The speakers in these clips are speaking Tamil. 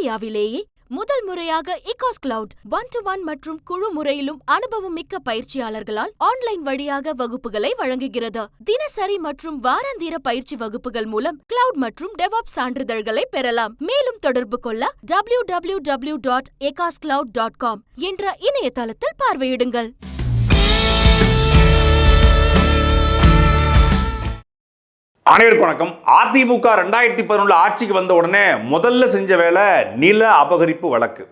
இந்தியாவிலேயே முதல் முறையாக இகாஸ் கிளவுட் ஒன் டு ஒன் மற்றும் குழு முறையிலும் அனுபவம் மிக்க பயிற்சியாளர்களால் ஆன்லைன் வழியாக வகுப்புகளை வழங்குகிறது. தினசரி மற்றும் வாராந்திர பயிற்சி வகுப்புகள் மூலம் கிளவுட் மற்றும் டெவாப் சான்றிதழ்களை பெறலாம். மேலும் தொடர்பு கொள்ள டபிள்யூ டபிள்யூ டபிள்யூ டாட் எகாஸ் கிளவுட் டாட் காம் என்ற இணையதளத்தில் பார்வையிடுங்கள். அனைவருக்கும் வணக்கம். அதிமுக ரெண்டாயிரத்தி பதினொன்று ஆட்சிக்கு வந்த உடனே முதல்ல செஞ்ச வேலை நில அபகரிப்பு வழக்கு.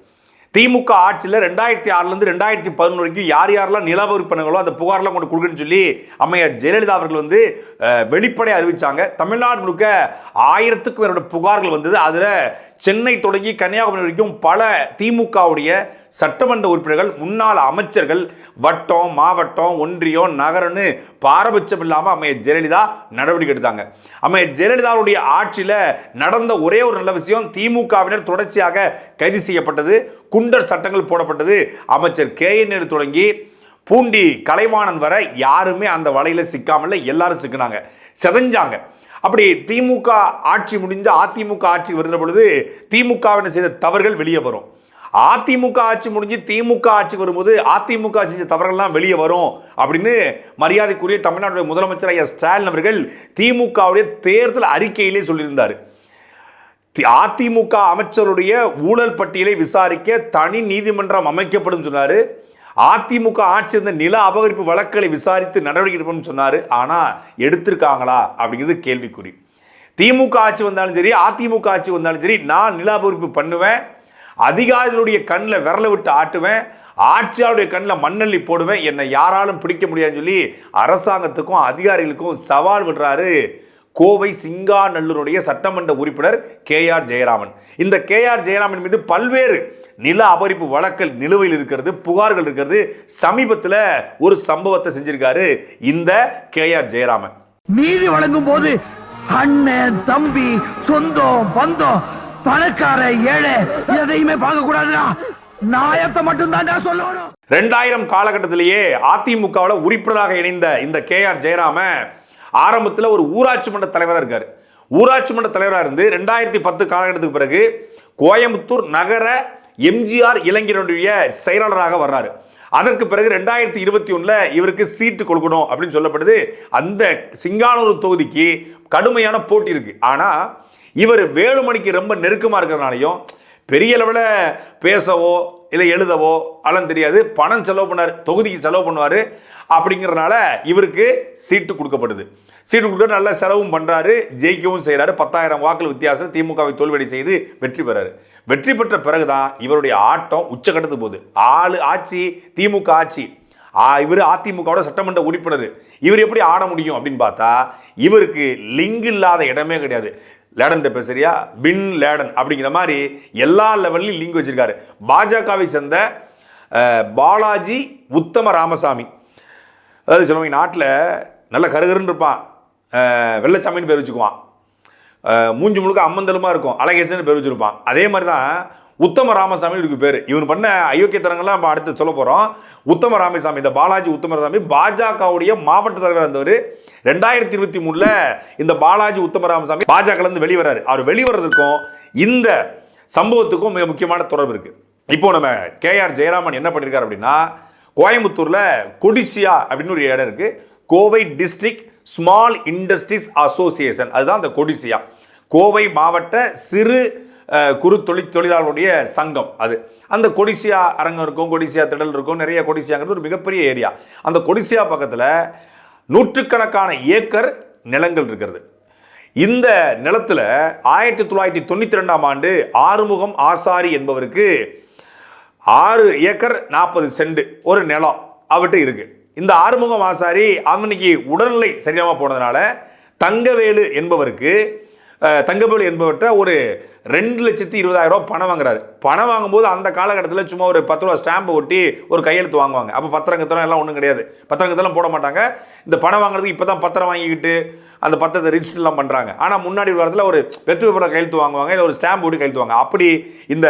திமுக ஆட்சியில் ரெண்டாயிரத்தி ஆறுலேருந்து ரெண்டாயிரத்தி பதினொன்று வரைக்கும் யார் யாரெல்லாம் நில அபகரிப்பினங்களோ அந்த புகார்லாம் கொண்டு கொடுக்குன்னு சொல்லி அம்மையார் ஜெயலலிதா அவர்கள் வந்து அஹ், வெளிப்படை தமிழ்நாடு முழுக்க ஆயிரத்துக்கும் மேற்பட்ட புகார்கள் வந்தது. அதில் சென்னை தொடங்கி கன்னியாகுமரி வரைக்கும் பல திமுகவுடைய சட்டமன்ற உறுப்பினர்கள் முன்னாள் அமைச்சர்கள் வட்டம் மாவட்டம் ஒன்றியம் நகரம்னு பாரபட்சம் இல்லாமல் அம்மையார் ஜெயலலிதா நடவடிக்கை எடுத்தாங்க. அமைய ஜெயலலிதாவுடைய ஆட்சியில் நடந்த ஒரே ஒரு நல்ல விஷயம் திமுகவினர் தொடர்ச்சியாக கைது செய்யப்பட்டது குண்டர் சட்டங்கள் போடப்பட்டது. அமைச்சர் கே. என் தொடங்கி பூண்டி கலைவாணன் வரை யாருமே அந்த வலையில் சிக்காமல எல்லாரும் சிக்கினாங்க செதஞ்சாங்க. அப்படி திமுக ஆட்சி முடிஞ்சு அதிமுக ஆட்சி வருகிற பொழுது திமுகவினர் செய்த தவறுகள் வெளியே வரும். அதிமுக ஆட்சி முடிஞ்சு திமுக ஆட்சி வரும்போது அதிமுக செஞ்ச தவறுகள்லாம் வெளியே வரும் அப்படின்னு மரியாதைக்குரிய தமிழ்நாட்டுடைய முதலமைச்சர் ஐயா ஸ்டாலின் அவர்கள் திமுகவுடைய தேர்தல் அறிக்கையிலே சொல்லியிருந்தார். தி- அதிமுக அமைச்சருடைய ஊழல் பட்டியலை விசாரிக்க தனி நீதிமன்றம் அமைக்கப்படும் சொன்னார். அதிமுக ஆட்சி இருந்த நில அபகரிப்பு வழக்குகளை விசாரித்து நடவடிக்கை எடுப்போம்னு சொன்னார். ஆனால் எடுத்திருக்காங்களா அப்படிங்கிறது கேள்விக்குறி. திமுக ஆட்சி வந்தாலும் சரி அதிமுக ஆட்சி வந்தாலும் சரி நான் நில அபகரிப்பு பண்ணுவேன். அதிகாரிகளுடைய கண்ணில் விரல விட்டு ஆட்டுவேன் ஆட்சியாளருடைய கண்ணில் மண்ணள்ளி போடுவேன். என்னை யாராலும் பிடிக்க முடியாதுன்னு சொல்லி அரசாங்கத்துக்கும் அதிகாரிகளுக்கும் சவால் விடுறாரு கோவை சிங்காநல்லூருடைய சட்டமன்ற உறுப்பினர் கே ஆர் ஜெயராமன். இந்த கே ஆர் ஜெயராமன் மீது பல்வேறு நில அபரிப்பு வழக்கல் நிலுவையில் இருக்கிறது புகார்கள் இருக்கிறது. சமீபத்தில் ஒரு சம்பவத்தை செஞ்சிருக்காரு இந்த கே ஆர் ஜெயராமன். நீதி வழங்கும் போது அண்ணன் தம்பி சொந்தம் பந்தம் பணக்கார ஏழை எதையுமே பார்க்க கூடாதுடா நாயத்தை மட்டும் தான் சொல்லணும். ரெண்டாயிரம் காலகட்டத்திலேயே அதிமுகவில் உறுப்பினராக இணைந்த இந்த கே ஆர் ஜெயராம ஆரம்பத்தில் ஒரு ஊராட்சி மன்ற தலைவராக இருக்கார். ஊராட்சி மன்ற தலைவராக இருந்து ரெண்டாயிரத்தி பத்து காலகட்டத்துக்கு பிறகு கோயம்புத்தூர் நகர எம்ஜிஆர் இளைஞருடைய செயலாளராக வர்றாரு. அதற்கு பிறகு ரெண்டாயிரத்தி இருபத்தி ஒன்றில் இவருக்கு சீட்டு கொடுக்கணும் அப்படின்னு சொல்லப்படுது. அந்த சிங்கானூர் தொகுதிக்கு கடுமையான போட்டி இருக்கு. ஆனால் இவர் வேலுமணிக்கு ரொம்ப நெருக்கமாக இருக்கிறனாலையும் பெரிய அளவில் பேசவோ இல்லை எழுதவோ அதெல்லாம் தெரியாது. பணம் செலவு பண்ணார் தொகுதிக்கு செலவு பண்ணுவார். அப்படிங்கிறனால இவருக்கு சீட்டு கொடுக்கப்படுது சீட்டு கொடுக்க நல்ல செலவும் பண்ணுறாரு ஜெயிக்கவும் செய்கிறாரு பத்தாயிரம் வாக்கள் வித்தியாசத்தில் திமுகவை தோல்வடி செய்து வெற்றி பெறாரு. வெற்றி பெற்ற பிறகு தான் இவருடைய ஆட்டம் உச்சக்கட்டத்துக்கு போகுது. ஆளு ஆட்சி திமுக ஆட்சி. இவர் அதிமுகவோட சட்டமன்ற உறுப்பினர். இவர் எப்படி ஆட முடியும் அப்படின்னு பார்த்தா இவருக்கு லிங்க் இல்லாத இடமே கிடையாது. லேடன் பேசுறியா? பின் லேடன் அப்படிங்கிற மாதிரி எல்லா லெவல்லையும் லிங்க் வச்சிருக்காரு. பாஜகவை சேர்ந்த பாலாஜி உத்தம ராமசாமி. அதாவது சொல்லுவாங்க நாட்டில் நல்ல கருகருன்னு இருப்பான். வெள்ளச்சாமின்னு பேர் வச்சுக்குவான். மூஞ்சி முழுக்க அம்மந்தலுமா இருக்கும். அழகேசன் பேர் வச்சிருப்பான். அதே மாதிரி தான் உத்தம ராமசாமி இருக்கு பேர். இவன் பண்ண அயோக்கியத்தனங்கள்லாம் நம்ம அடுத்து சொல்ல போகிறோம் உத்தம ராமசாமி இந்த பாலாஜி உத்தம ராமசாமி பாஜகவுடைய மாவட்ட தலைவர் இருந்தவர். ரெண்டாயிரத்தி இருபத்தி மூணுல இந்த பாலாஜி உத்தமராமசாமி பாஜகலேருந்து வெளிவராரு. அவர் வெளிவரதுக்கும் இந்த சம்பவத்துக்கும் மிக முக்கியமான தொடர்பு இருக்கு. இப்போ நம்ம கேஆர் ஜெயராமன் என்ன பண்ணியிருக்காரு அப்படின்னா கோயம்புத்தூர்ல கொடிசியா அப்படின்னு ஒரு இடம் இருக்கு. Kovai district small industries association. அதுதான் அந்த கொடிசியா. கோவை மாவட்ட சிறு குறு தொழில் தொழிலாளருடைய சங்கம் அது. அந்த கொடிசியா அரங்கம் இருக்கும் கொடிசியா திடல் இருக்கும் நிறைய கொடிசியாங்கிறது ஒரு மிகப்பெரிய ஏரியா. அந்த கொடிசியா பக்கத்தில் நூற்றுக்கணக்கான ஏக்கர் நிலங்கள் இருக்கிறது. இந்த நிலத்தில் ஆயிரத்தி தொள்ளாயிரத்தி தொண்ணூற்றி ரெண்டாம் ஆண்டு ஆறுமுகம் ஆசாரி என்பவருக்கு ஆறு ஏக்கர் நாற்பது சென்ட் ஒரு நிலம் அவர்கிட்ட இருக்குது இந்த ஆறுமுகம் ஆசாரி அவனுக்கு உடல்நிலை சரியாமல் போனதுனால தங்கவேலு என்பவருக்கு தங்கவேலு என்பவற்றை ஒரு ரெண்டு லட்சத்தி இருபதாயிரம் ரூபா பணம் வாங்குறாரு. பணம் வாங்கும்போது அந்த காலகட்டத்தில் சும்மா ஒரு பத்து ரூபா ஸ்டாம்பை ஒட்டி ஒரு கையெழுத்து வாங்குவாங்க. அப்போ பத்திரங்கத்தனம் எல்லாம் ஒன்றும் கிடையாது. பத்திரங்கத்தெல்லாம் போட மாட்டாங்க. இந்த பணம் வாங்குறதுக்கு இப்போ தான் பத்திரம் வாங்கிக்கிட்டு அந்த பத்திரத்தை ரிஜிஸ்டர்லாம் பண்ணுறாங்க ஆனால் முன்னாடி ஒரு காலத்தில் ஒரு வெற்றி பேப்பரை கையெழுத்து வாங்குவாங்க இல்லை ஒரு ஸ்டாம்ப் ஒட்டி கையெழுத்து வாங்க அப்படி இந்த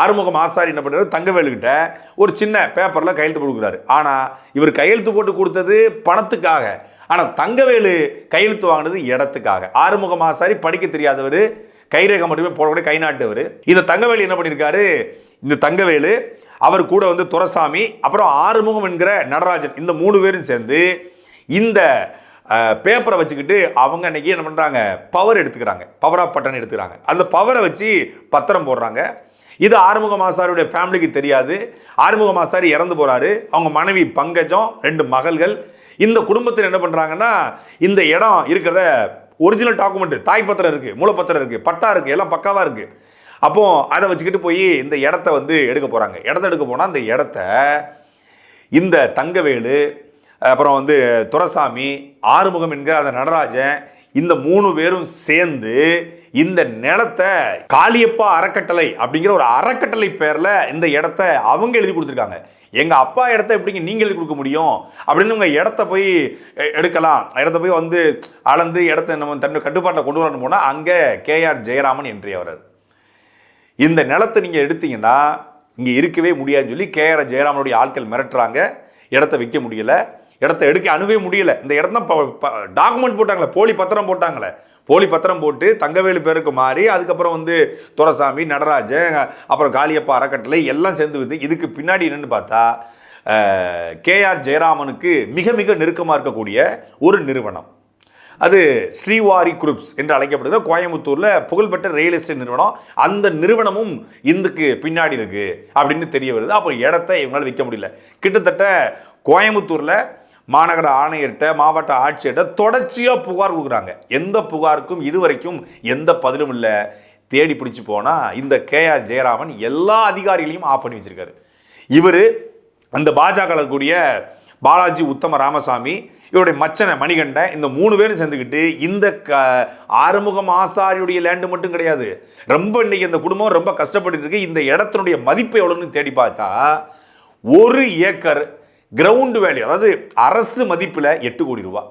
ஆறுமுகம் ஆசாரி என்ன பண்ணுறாரு தங்கவேலுக்கிட்ட ஒரு சின்ன பேப்பரில் கையெழுத்து கொடுக்குறாரு ஆனால் இவர் கையெழுத்து போட்டு கொடுத்தது பணத்துக்காக. ஆனால் தங்கவேலு கையெழுத்து வாங்கினது இடத்துக்காக. ஆறுமுகமாக சரி படிக்க தெரியாதவர் கைரேகை மட்டுமே போடக்கூடிய கை நாட்டவர் இந்த தங்கவேலு என்ன பண்ணியிருக்காரு? இந்த தங்கவேலு அவர் கூட வந்து துரசாமி அப்புறம் ஆறுமுகம் என்கிற நடராஜன் இந்த மூணு பேரும் சேர்ந்து இந்த பேப்பரை வச்சுக்கிட்டு அவங்க அன்னைக்கு என்ன பண்ணுறாங்க பவர் எடுத்துக்கிறாங்க. பவர் ஆஃப் பட்டன் எடுத்துக்கிறாங்க. அந்த பவரை வச்சு பத்திரம் போடுறாங்க. இது ஆறுமுக மாசாருடைய ஃபேமிலிக்கு தெரியாது. ஆறுமுக மாசாரி இறந்து போகிறாரு அவங்க மனைவி பங்கஜம் ரெண்டு மகள்கள். இந்த குடும்பத்தில் என்ன பண்ணுறாங்கன்னா இந்த இடம் இருக்கிறத ஒரிஜினல் டாக்குமெண்ட் தாய்ப்பத்திரம் இருக்குது மூலப்பத்திரம் இருக்குது பட்டா இருக்குது எல்லாம் பக்காவாக இருக்குது அப்போ அதை வச்சுக்கிட்டு போய் இந்த இடத்த வந்து எடுக்க போகிறாங்க இடத்த எடுக்க போனால் அந்த இடத்த இந்த தங்கவேலு அப்புறம் வந்து துரசாமி ஆறுமுகம் என்கிற அந்த நடராஜன் இந்த மூணு பேரும் சேர்ந்து இந்த நிலத்தை காளியப்பா அறக்கட்டளை அப்படிங்கிற ஒரு அறக்கட்டளை பேரில் இந்த இடத்த அவங்க எழுதி கொடுத்துருக்காங்க. எங்கள் அப்பா இடத்த எப்படிங்க நீங்கள் கொடுக்க முடியும்? அப்படின்னு உங்கள் இடத்த போய் எ- எடுக்கலாம். இடத்த போய் வந்து அளந்து இடத்த நம்ம தன் கட்டுப்பாட்டில் கொண்டு வரணும் போனால் அங்கே கேஆர் ஜெயராமன் என்றே வர்றார் இந்த நிலத்தை நீங்கள் எடுத்தீங்கன்னா இங்கே இருக்கவே முடியாதுன்னு சொல்லி கேஆர் ஜெயராமனுடைய ஆட்கள் மிரட்டுறாங்க. இடத்த விற்க முடியல. இடத்த எடுக்க அணுவே முடியல. இந்த இடம் தான் டாக்குமெண்ட் போட்டாங்களே போலி பத்திரம் போட்டாங்களே. போலி பத்திரம் போட்டு தங்கவேலு பேருக்கு மாறி அதுக்கப்புறம் வந்து துரசாமி நடராஜன் அப்புறம் காளியப்பா அறக்கட்டளை எல்லாம் சேர்ந்து வந்து இதுக்கு பின்னாடி என்னென்னு பார்த்தா கேஆர் ஜெயராமனுக்கு மிக மிக நெருக்கமாக இருக்கக்கூடிய ஒரு நிறுவனம். அது ஸ்ரீவாரி குரூப்ஸ் என்று அழைக்கப்படுது. கோயம்புத்தூரில் புகழ்பெற்ற ரியல் எஸ்டேட் நிறுவனம். அந்த நிறுவனமும் இந்துக்கு பின்னாடி இருக்குது அப்படின்னு தெரிய வருது. அப்போ இடத்த இவங்களால் விற்க முடியல. கிட்டத்தட்ட கோயம்புத்தூரில் மாநகர ஆணையர்கிட்ட மாவட்ட ஆட்சியர்கிட்ட தொடர்ச்சியாக புகார் கொடுக்குறாங்க. எந்த புகாருக்கும் இதுவரைக்கும் எந்த பதிலும் இல்லை. தேடி பிடிச்சி போனால் இந்த கேஆர் ஜெயராமன் எல்லா அதிகாரிகளையும் ஆஃப் பண்ணி வச்சிருக்காரு. இவர் அந்த பாஜக கூடிய பாலாஜி உத்தம ராமசாமி இவருடைய மச்சனை மணிகண்டன் இந்த மூணு பேரும் சேர்ந்துக்கிட்டு இந்த க ஆறுமுகம் ஆசாரியுடைய லேண்டு மட்டும் கிடையாது. ரொம்ப இன்னைக்கு இந்த குடும்பம் ரொம்ப கஷ்டப்பட்டு இருக்கு. இந்த இடத்தினுடைய மதிப்பு எவ்வளோன்னு தேடி பார்த்தா ஒரு ஏக்கர் கிரவுண்ட் வேல்யூ அதாவது அரசு மதிப்பில் எட்டு கோடி ரூபா.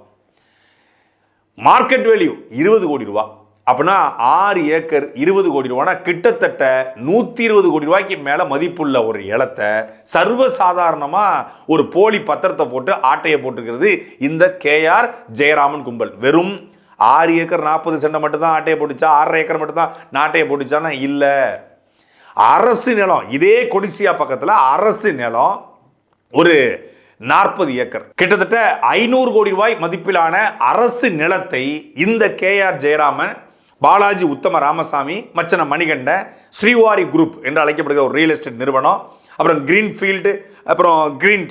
மார்க்கெட் வேல்யூ இருபது கோடி ரூபா. அப்படின்னா ஆறு ஏக்கர் இருபது கோடி ரூபானா கிட்டத்தட்ட நூற்றி இருபது கோடி ரூபாய்க்கு மேலே மதிப்புள்ள ஒரு இடத்தை சர்வசாதாரணமாக ஒரு போலி பத்திரத்தை போட்டு ஆட்டையை போட்டுக்கிறது இந்த கேஆர் ஜெயராமன் கும்பல். வெறும் ஆறு ஏக்கர் நாற்பது சென்டை மட்டும் தான் ஆட்டையை போட்டுச்சா? ஆறரை ஏக்கர் மட்டும்தான் நாட்டையை போட்டுச்சானா இல்லை. அரசு நிலம் இதே கொடிசியா பக்கத்தில் அரசு நிலம் ஒரு நாற்பது ஏக்கர். கிட்டத்தட்ட ஐநூறு கோடி ரூபாய் மதிப்பிலான அரசு நிலத்தை இந்த K R Jayaraman Balaji Uthama Ramasamy Machana Manikanda Srivari group என்று அழைக்கப்படுகிற ஒரு ரியல் எஸ்டேட் நிறுவனம் அப்புறம் கிரீன்ஃபீல்டு அப்புறம் கிரீன்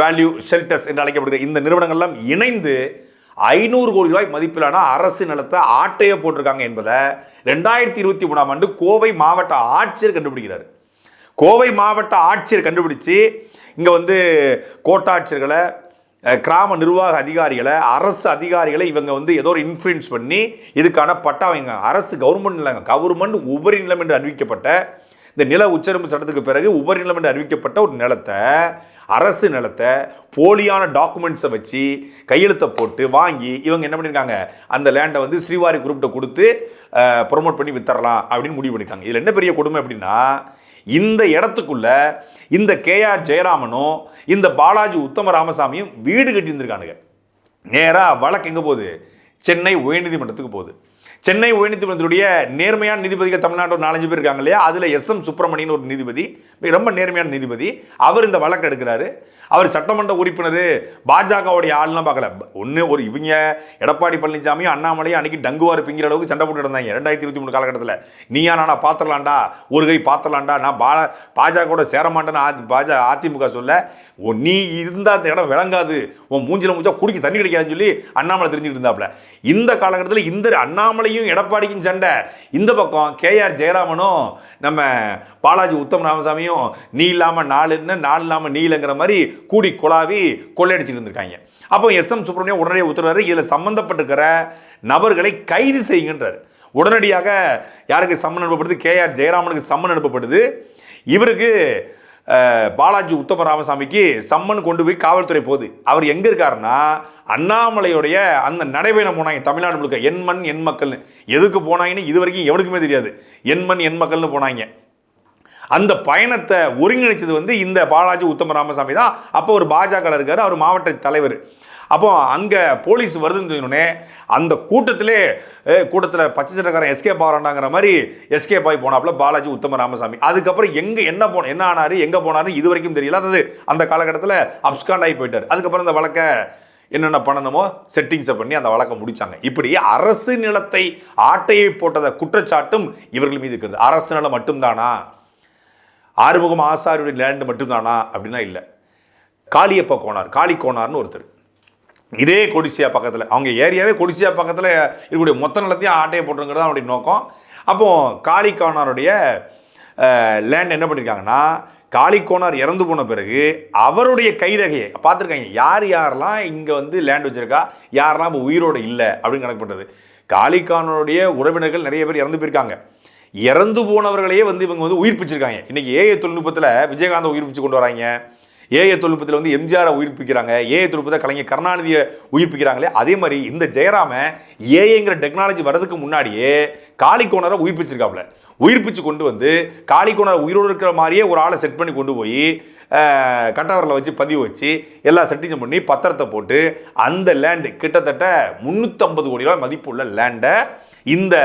வேல்யூ ஷெல்டர்ஸ் என்று அழைக்கப்படுகிற இந்த நிறுவனங்கள்லாம் இணைந்து ஐநூறு கோடி ரூபாய் மதிப்பிலான அரசு நிலத்தை ஆட்டையே போட்டிருக்காங்க என்பதை ரெண்டாயிரத்தி இருபத்தி மூணாம் ஆண்டு கோவை மாவட்ட ஆட்சியர் கண்டுபிடிக்கிறார். கோவை மாவட்ட ஆட்சியர் கண்டுபிடிச்சு இங்கே வந்து கோட்டாட்சியர்களை கிராம நிர்வாக அதிகாரிகளை அரசு அதிகாரிகளை இவங்க வந்து ஏதோ ஒரு இன்ஃப்ளூயன்ஸ் பண்ணி இதுக்கான பட்டா வாங்க அரசு கவர்மெண்ட் நிலங்க கவர்மெண்ட் உபரி நிலம் என்று அறிவிக்கப்பட்ட இந்த நில உச்சரிப்பு சட்டத்துக்கு பிறகு உபரி நிலம் என்று அறிவிக்கப்பட்ட ஒரு நிலத்தை அரசு நிலத்தை போலியான டாக்குமெண்ட்ஸை வச்சு கையெழுத்தை போட்டு வாங்கி இவங்க என்ன பண்ணியிருக்காங்க? அந்த லேண்டை வந்து ஸ்ரீவாரி குரூப்கிட்ட கொடுத்து ப்ரொமோட் பண்ணி வித்தரலாம் அப்படின்னு முடிவு பண்ணியிருக்காங்க. இதில் என்ன பெரிய கொடுமை அப்படின்னா இந்த இடத்துக்குள்ள இந்த கேஆர் ஜெயராமனும் இந்த பாலாஜி உத்தம ராமசாமியும் வீடு கட்டியிருந்திருக்கானுங்க. நேராக வழக்கு எங்கே போகுது? சென்னை உயர்நீதிமன்றத்துக்கு போகுது. சென்னை உயர்நீதிமன்றத்துடைய நேர்மையான நீதிபதிகள் தமிழ்நாட்டில் ஒரு நாலஞ்சு பேர் இருக்காங்க இல்லையா? அதில் எஸ் எம் சுப்பிரமணியன் ஒரு நீதிபதி ரொம்ப நேர்மையான நீதிபதி. அவர் இந்த வழக்கு எடுக்கிறாரு. அவர் சட்டமன்ற உறுப்பினர் பாஜகவுடைய ஆள்லாம் பார்க்கல. ஒன்று ஒரு இவங்க எடப்பாடி பழனிசாமியும் அண்ணாமலையும் அன்னைக்கு டங்குவார் பிங்கிற அளவுக்கு சண்டை போட்டு இருந்தாங்க. ரெண்டாயிரத்தி இருபத்தி மூணு காலகட்டத்தில். நீயா நானா பாத்திரலாண்டா ஒரு கை பாத்திரலாண்டா நான் பா பாஜகவோட சேரமாட்டேன்னு பாஜக அதிமுக சொல்ல ஓ நீ இருந்தால் அந்த இடம் விளங்காது. உன் மூஞ்சில மூஞ்சா குடிக்க தண்ணி கிடைக்காதுன்னு சொல்லி அண்ணாமலை தெரிஞ்சுக்கிட்டு இருந்தாப்புல. இந்த காலகட்டத்தில் இந்த அண்ணாமலையும் எடப்பாடிக்கும் சண்டை. இந்த பக்கம் கேஆர் ஜெயராமனும் நம்ம பாலாஜி உத்தம் ராமசாமியும் நீ இல்லாமல் நாலுன்னு நாலு இல்லாமல் நீலங்கிற மாதிரி கூடி குழாவி கொள்ளையடிச்சிட்டு இருந்திருக்காங்க. அப்போ எஸ் எம் சுப்பிரமணியம் உடனே உத்தரவாரு இதில் சம்மந்தப்பட்டிருக்கிற நபர்களை கைது செய்யுங்கன்றார். உடனடியாக யாருக்கு சம்மன் அனுப்பப்படுது? கேஆர் ஜெயராமனுக்கு சம்மன் அனுப்பப்படுது. இவருக்கு பாலாஜி உத்தம ராமசாமிக்கு சம்மன் கொண்டு போய் காவல்துறை போகுது. அவர் எங்கே இருக்காருன்னா அண்ணாமலையுடைய அந்த நடைபயணம் போனாங்க தமிழ்நாடு முழுக்க. எண்மண் எண் மக்கள்னு. எதுக்கு போனாங்கன்னு இது வரைக்கும் எவனுக்குமே தெரியாது. எண்மண் எண் மக்கள்னு போனாங்க. அந்த பயணத்தை ஒருங்கிணைச்சது வந்து இந்த பாலாஜி உத்தம ராமசாமி தான். அப்போ ஒரு பாஜக இருக்கார் அவர் மாவட்ட தலைவர். அப்போ அங்கே போலீஸ் வருதுன்னு சொன்னோடனே அந்த கூட்டத்திலே கூட்டத்தில் பச்சை சட்டக்காரன் எஸ்கேப் ஆகிறாண்டாங்கிற மாதிரி எஸ்கேப் ஆகி போனாப்புல பாலாஜி உத்தம ராமசாமி. அதுக்கப்புறம் எங்கே என்ன போன என்ன ஆனாரு எங்கே போனார் இது வரைக்கும் தெரியல. அதாவது அந்த காலகட்டத்தில் அப்ஸ்காண்ட் ஆகி போயிட்டார். அதுக்கப்புறம் இந்த வழக்கை என்னென்ன பண்ணணுமோ செட்டிங்ஸை பண்ணி அந்த வழக்கை முடித்தாங்க இப்படி அரசு நிலத்தை ஆட்டையை போட்டதை குற்றச்சாட்டும் இவர்கள் மீது இருக்கிறது அரசு நிலம் மட்டும்தானா? ஆறுமுகம் ஆசாரியுடைய லேண்டு மட்டும்தானா? அப்படின்னா இல்லை. காளியப்ப கோனார் காளி கோனார்னு ஒருத்தர். இதே கொடிசியா பக்கத்தில் அவங்க ஏரியாவே கொடிசியா பக்கத்தில் இருக்கக்கூடிய மொத்த நிலத்தையும் ஆட்டையை போட்டுருங்கிறது அவனுடைய நோக்கம். அப்போ காளிகானாருடைய லேண்ட் என்ன பண்ணியிருக்காங்கன்னா காளிக்கோனார் இறந்து போன பிறகு அவருடைய கைரகையை பார்த்துருக்காங்க யார் யாரெல்லாம் இங்கே வந்து லேண்ட் வச்சிருக்கா யாரெல்லாம் இப்போ உயிரோடு இல்லை அப்படின்னு கணக்கு பண்ணுறது உறவினர்கள் நிறைய பேர் இறந்து போயிருக்காங்க. இறந்து போனவர்களையே வந்து இவங்க வந்து உயிர்ப்பிச்சிருக்காங்க. இன்றைக்கி ஏஐ தொழில்நுட்பத்தில் விஜயகாந்த் உயிர்ப்பிச்சு கொண்டு வராங்க. ஏஐ தொழில்நுட்பத்தில் வந்து எம்ஜிஆரை உயிர்ப்பிக்கிறாங்க ஏஐ தொழில்நுட்பத்தை கலைஞர் கருணாநிதியை உயிர்ப்பிக்கிறாங்களே அதே மாதிரி இந்த ஜெயராம ஏஐங்கிற டெக்னாலஜி வர்றதுக்கு முன்னாடியே காளிக்கோணரை உயிர்ப்பிச்சிருக்காப்புல. உயிர்ப்பிச்சு கொண்டு வந்து காளிக்கோணர் உயிரோடு இருக்கிற மாதிரியே ஒரு ஆளை செட் பண்ணி கொண்டு போய் கட்டவரில் வச்சு பதிவு வச்சு எல்லா செட்டிங்ஸும் பண்ணி பத்திரத்தை போட்டு அந்த லேண்டு கிட்டத்தட்ட முந்நூற்றம்பது கோடி ரூபாய் மதிப்புள்ள லேண்டை இந்த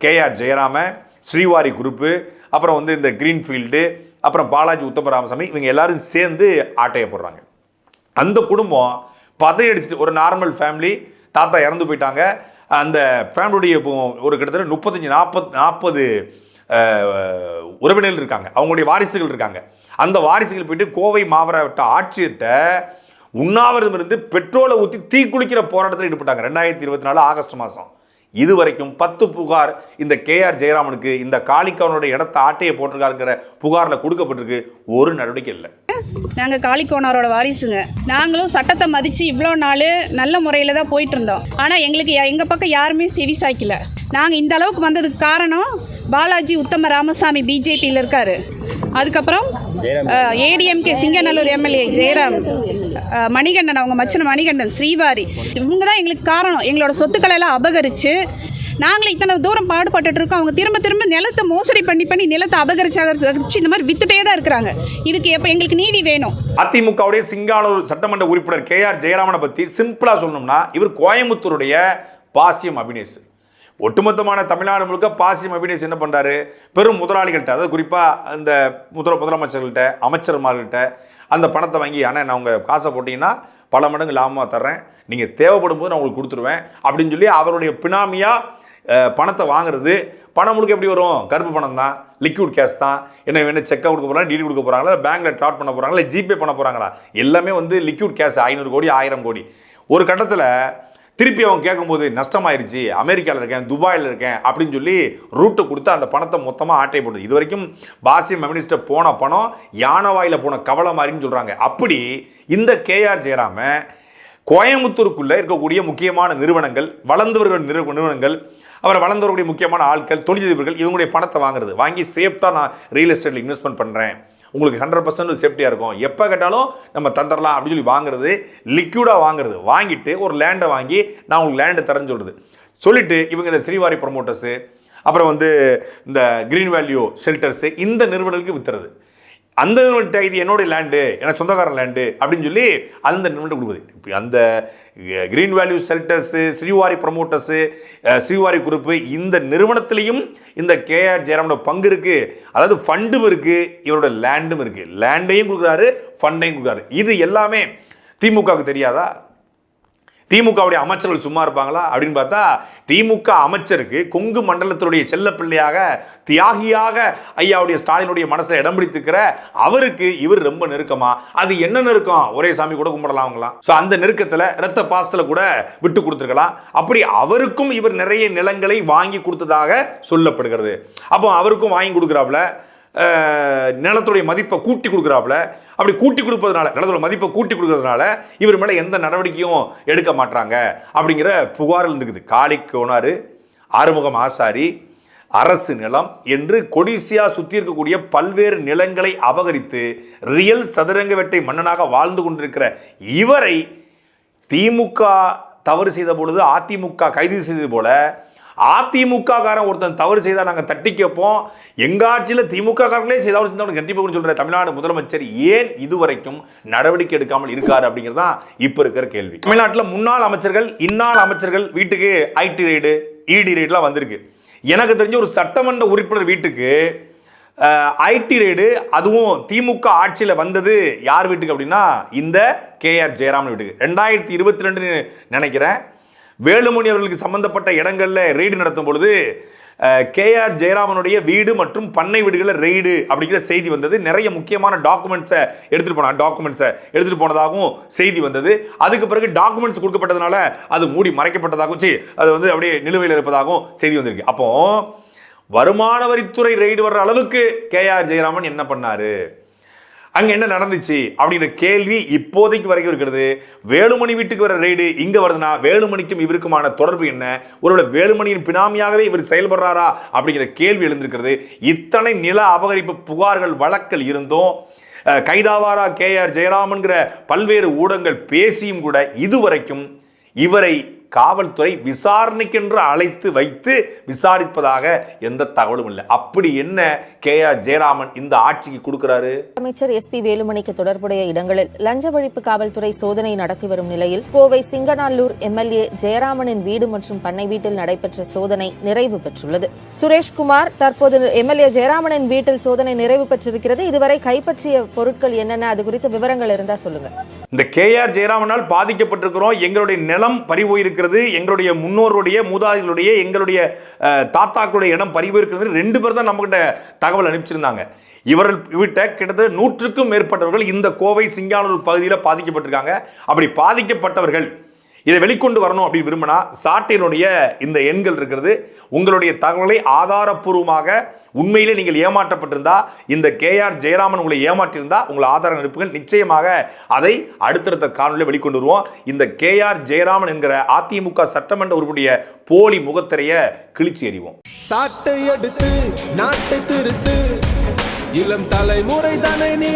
கேஆர் ஜெயராம ஸ்ரீவாரி குரூப்பு அப்புறம் வந்து இந்த க்ரீன்ஃபீல்டு அப்புறம் பாலாஜி உத்தம ராமசாமி இவங்க எல்லாரும் சேர்ந்து ஆட்டையை போடுறாங்க. அந்த குடும்பம் பதையடிச்சிட்டு ஒரு நார்மல் ஃபேமிலி தாத்தா இறந்து போயிட்டாங்க. அந்த ஃபேமிலியுடைய ஒரு கிட்டத்தட்ட முப்பத்தஞ்சு நாற்பது நாற்பது உறவினர்கள் இருக்காங்க. அவங்களுடைய வாரிசுகள் இருக்காங்க. அந்த வாரிசுகள் போயிட்டு கோவை மாவட்ட ஆட்சியிட்ட உண்ணாவிரதம் இருந்து பெட்ரோலை ஊற்றி தீக்குளிக்கிற போராட்டத்தில் ஈடுபட்டாங்க. ரெண்டாயிரத்தி இருபத்தி நாலு ஆகஸ்ட் மாதம் இது வரைக்கும் பத்து புகார் இந்த கேஆர் ஜெயராமனுக்கு இந்த காளிக்காவனுடைய இடத்த ஆட்டையை போட்டிருக்காருங்கிற புகாரில் கொடுக்கப்பட்டிருக்கு. ஒரு நடவடிக்கை இல்லை. நாங்கள் காளிக்கோணரோட வாரிசுங்க. நாங்களும் சட்டத்தை மதித்து இவ்வளோ நாள் நல்ல முறையில் தான் போயிட்டு இருந்தோம். ஆனால் எங்களுக்கு எங்கள் பக்கம் யாருமே செவி சாய்க்கல. நாங்கள் இந்த அளவுக்கு வந்ததுக்கு காரணம் பாலாஜி உத்தம ராமசாமி பிஜேபியில் இருக்கார். அதுக்கப்புறம் ஏடிஎம்கே சிங்கநல்லூர் எம்எல்ஏ ஜெயராம். மணிகண்டன் அவங்க மச்சன மணிகண்டன் ஸ்ரீவாரி. இவங்க தான் எங்களுக்கு காரணம். எங்களோட சொத்துக்களை எல்லாம் அபகரித்து நாங்களும் இத்தனை தூரம் பாடுபட்டுட்டு இருக்கோம். அவங்க திரும்ப திரும்ப நிலத்தை மோசடி பண்ணி பண்ணி நிலத்தை அபகரிச்சு அபகரிச்சு இந்த மாதிரி வித்துட்டே தான் இருக்கிறாங்க. இதுக்கு எப்போ எங்களுக்கு நீதி வேணும்? அதிமுகவுடைய சிங்கானூர் சட்டமன்ற உறுப்பினர் கே ஆர் ஜெயராமனை பற்றி சிம்பிளாக சொல்லணும்னா இவர் கோயம்புத்தூருடைய பாசியம் அபினேஷ் ஒட்டுமொத்தமான தமிழ்நாடு முழுக்க பாசி அபினேஷ் என்ன பண்ணுறாரு பெரும் முதலாளிகள்கிட்ட அதாவது குறிப்பாக இந்த முதல முதலமைச்சர்கள்ட்ட அமைச்சர்மார்கள்ட்ட அந்த பணத்தை வாங்கி ஆனால் நான் உங்கள் காசை போட்டிங்கன்னா பல மடங்கு லாபமாக தர்றேன். நீங்கள் தேவைப்படும் போது நான் உங்களுக்கு கொடுத்துருவேன். அப்படின்னு சொல்லி அவருடைய பினாமியாக பணத்தை வாங்குறது. பணம் முழுக்க எப்படி வரும்? கருப்பு பணம் தான் லிக்விட் கேஷ் தான். என்ன வேணும் செக்கை கொடுக்க போகிறாங்க டிடி கொடுக்க போகிறாங்களா பேங்க்கில் ட்ராட் பண்ண போகிறாங்களா இல்லை ஜிபே பண்ண போகிறாங்களா எல்லாமே வந்து லிக்விட் கேஷ் ஐநூறு கோடி ஆயிரம் கோடி. ஒரு கட்டத்தில் திருப்பி அவங்க கேட்கும்போது நஷ்டமாயிருச்சு. அமெரிக்காவில் இருக்கேன் துபாயில் இருக்கேன் அப்படின்னு சொல்லி ரூட்டை கொடுத்து அந்த பணத்தை மொத்தமாக ஆட்டை போடுது இது வரைக்கும் பாசி மெமினிஸ்டர் போன பணம் யானை வாயில் போன கவலை மாதிரின்னு சொல்கிறாங்க அப்படி இந்த கேஆர் ஜெயராம கோயம்புத்தூருக்குள்ளே இருக்கக்கூடிய முக்கியமான நிறுவனங்கள் வளர்ந்து வருகிற நிறுவ நிறுவனங்கள் அப்புறம் வளர்ந்து முக்கியமான ஆட்கள் தொழிலதிபர்கள் இவங்களுடைய பணத்தை வாங்குறது. வாங்கி சேஃப்டாக நான் ரியல் எஸ்டேட்டில் இன்வெஸ்ட்மெண்ட் பண்ணுறேன் உங்களுக்கு ஹண்ட்ரட் பர்சன்ட் சேஃப்டியாக இருக்கும். எப்போ கேட்டாலும் நம்ம தந்துடலாம் அப்படின்னு சொல்லி வாங்குறது லிக்யூடாக வாங்குறது. வாங்கிட்டு ஒரு லேண்டை வாங்கி நான் உங்களுக்கு லேண்டை தரேன்னு சொல்கிறது சொல்லிட்டு இவங்க இந்த ஸ்ரீவாரி ப்ரொமோட்டர்ஸு அப்புறம் வந்து இந்த க்ரீன் வேல்யூ ஷெல்டர்ஸு இந்த நிறுவனங்களுக்கு விற்றுறது அந்த நிறுவனத்தை இது என்னுடைய லேண்டு எனக்கு சொந்தக்காரன் லேண்டு அப்படின்னு சொல்லி அந்த நிமிடம் கொடுக்குது. இப்போ அந்த green value shelters Srivari promoters Srivari group இந்த நிறுவனத்திலையும் இந்த கேஆர் ஜெயராமோட பங்கு இருக்குது அதாவது ஃபண்டும் இருக்குது இவரோட லேண்டும் இருக்குது லேண்டையும் கொடுக்குறாரு ஃபண்டையும் கொடுக்குறாரு. இது எல்லாமே திமுகவுக்கு தெரியாதா? திமுகவுடைய அமைச்சர்கள் சும்மா இருப்பாங்களா அப்படின்னு பார்த்தா திமுக அமைச்சருக்கு கொங்கு மண்டலத்தினுடைய செல்லப்பிள்ளையாக தியாகியாக ஐயாவுடைய ஸ்டாலினுடைய மனசை இடம் பிடித்துக்கிற அவருக்கு இவர் ரொம்ப நெருக்கமா? அது என்ன நெருக்கம்? ஒரே சாமி கூட கும்பிடலாம் அவங்களாம் ஸோ அந்த நெருக்கத்தில் ரத்த பாசத்தில் கூட விட்டு கொடுத்துருக்கலாம். அப்படி அவருக்கும் இவர் நிறைய நிலங்களை வாங்கி கொடுத்ததாக சொல்லப்படுகிறது. அப்போ அவருக்கும் வாங்கி கொடுக்குறாப்புல நிலத்துடைய மதிப்பை கூட்டி கொடுக்குறாப்புல அப்படி கூட்டி கொடுப்பதனால நிலத்தோட மதிப்பை கூட்டி கொடுக்கறதுனால இவர் மேலே எந்த நடவடிக்கையும் எடுக்க மாட்டாங்க அப்படிங்கிற புகாரில் இருக்குது. காளி கோனார் ஆறுமுகம் ஆசாரி அரசு நிலம் என்று கொடிசியா சுற்றி இருக்கக்கூடிய பல்வேறு நிலங்களை அபகரித்து ரியல் சதுரங்க வேட்டை மன்னனாக வாழ்ந்து கொண்டிருக்கிற இவரை திமுக தவறு செய்த பொழுது அதிமுக கைது செய்தது போல அதிமுக காரன் ஒருத்தன் தவறு செய்தால் நாங்கள் தட்டி கேட்போம் எங்காட்சியில் திமுக காரங்களே ஏதாவது செஞ்சவங்க கண்டிப்பாக சொல்கிற தமிழ்நாடு முதலமைச்சர் ஏன் இதுவரைக்கும் நடவடிக்கை எடுக்காமல் இருக்காரு அப்படிங்கிறது தான் இப்போ இருக்கிற கேள்வி. தமிழ்நாட்டில் முன்னாள் அமைச்சர்கள் இன்னாள் அமைச்சர்கள் வீட்டுக்கு ஐடி ரைடு இடி ரைடுலாம் வந்திருக்கு. எனக்கு தெரிஞ்ச ஒரு சட்டமன்ற உறுப்பினர் வீட்டுக்கு ஐடி ரைடு அதுவும் திமுக ஆட்சியில் வந்தது யார் வீட்டுக்கு அப்படின்னா இந்த கேஆர் ஜெயராமன் வீட்டுக்கு. ரெண்டாயிரத்தி இருபத்தி ரெண்டுன்னு நினைக்கிறேன். வேலுமணி அவர்களுக்கு சம்பந்தப்பட்ட இடங்களில் ரெய்டு நடத்தும் பொழுது கேஆர் ஜெயராமனுடைய வீடு மற்றும் பண்ணை வீடுகளில் ரெய்டு அப்படிங்கிற செய்தி வந்தது. நிறைய முக்கியமான டாக்குமெண்ட்ஸை எடுத்துகிட்டு போனாங்க டாக்குமெண்ட்ஸை எடுத்துகிட்டு போனதாகவும் செய்தி வந்தது. அதுக்கு பிறகு டாக்குமெண்ட்ஸ் கொடுக்கப்பட்டதுனால அது மூடி மறைக்கப்பட்டதாகவும் சரி அது வந்து அப்படியே நிலுவையில் இருப்பதாகவும் செய்தி வந்திருக்கு. அப்போ வருமான வரித்துறை ரெய்டு வர்ற அளவுக்கு கேஆர் ஜெயராமன் என்ன பண்ணாரு? அங்கே என்ன நடந்துச்சு அப்படிங்கிற கேள்வி இப்போதைக்கு வரைக்கும் இருக்கிறது. வேலுமணி வீட்டுக்கு வர ரெய்டு இங்கே வருதுன்னா வேலுமணிக்கும் இவருக்குமான தொடர்பு என்ன? ஒருவேளை வேலுமணியின் பினாமியாகவே இவர் செயல்படுறாரா அப்படிங்கிற கேள்வி எழுந்திருக்கிறது. இத்தனை நில அபகரிப்பு புகார்கள் வழக்கல் இருந்தும் கைதாவாரா கே ஆர் ஜெயராமன்கிற பல்வேறு ஊடகங்கள் பேசியும் கூட இதுவரைக்கும் இவரை காவல்துறை விசாரணைக்கென்று அழைத்து வைத்து விசாரிப்பதாக எந்த தகவலும் இல்லை. அப்படி என்ன கே ஆர் ஜெயராமன் இந்த ஆட்சிக்கு கொடுக்கிறாரு? அமைச்சர் எஸ் பி வேலுமணிக்கு தொடர்புடைய இடங்களில் லஞ்ச ஒழிப்பு காவல்துறை சோதனை நடத்தி வரும் நிலையில் கோவை சிங்கநால்லூர் எம்எல்ஏ ஜெயராமனின் வீடு மற்றும் பண்ணை வீட்டில் நடைபெற்ற சோதனை நிறைவு பெற்றுள்ளது. சுரேஷ்குமார் தற்போது எம்எல்ஏ ஜெயராமனின் வீட்டில் சோதனை நிறைவு பெற்றிருக்கிறது. இதுவரை கைப்பற்றிய பொருட்கள் என்னென்ன? அது குறித்த விவரங்கள் இருந்தா சொல்லுங்க. இந்த கே ஆர் ஜெயராமனால் பாதிக்கப்பட்டிருக்கிறோம். எங்களுடைய நிலம் பறிபோயிருக்கிறது. எங்களுடைய முன்னோருடைய மூதாதிகளுடைய எங்களுடைய தாத்தாக்களுடைய இடம் பறிபோயிருக்கிறது ரெண்டு பேர் தான் நம்மகிட்ட தகவல் அனுப்பிச்சிருந்தாங்க. இவர்கள் விட்ட கிட்டத்தட்ட நூற்றுக்கும் மேற்பட்டவர்கள் இந்த கோவை சிங்கானூர் பகுதியில் பாதிக்கப்பட்டிருக்காங்க. அப்படி பாதிக்கப்பட்டவர்கள் இதை வெளிக்கொண்டு வரணும் அப்படின்னு விரும்பினா சாட்டினுடைய இந்த எண்கள் இருக்கிறது. உங்களுடைய தகவலை ஆதாரப்பூர்வமாக உண்மையிலே நீங்கள் ஏமாற்றப்பட்டிருந்தா இந்த கேஆர் ஜெயராமன் உங்களை ஏமாற்றியிருந்தா உங்களை ஆதாரம் அனுப்புங்கள். நிச்சயமாக அதை அடுத்தடுத்த காணொலியில் வெளிக்கொண்டு வருவோம். இந்த கேஆர் ஜெயராமன் என்கிற அதிமுக சட்டமன்ற உறுப்புடைய போலி முகத்திரைய கிழிச்சு எறிவோம். சாட்டை எடுத்து நாட்டை திருத்து இளம் தலைமுறை தானே நீ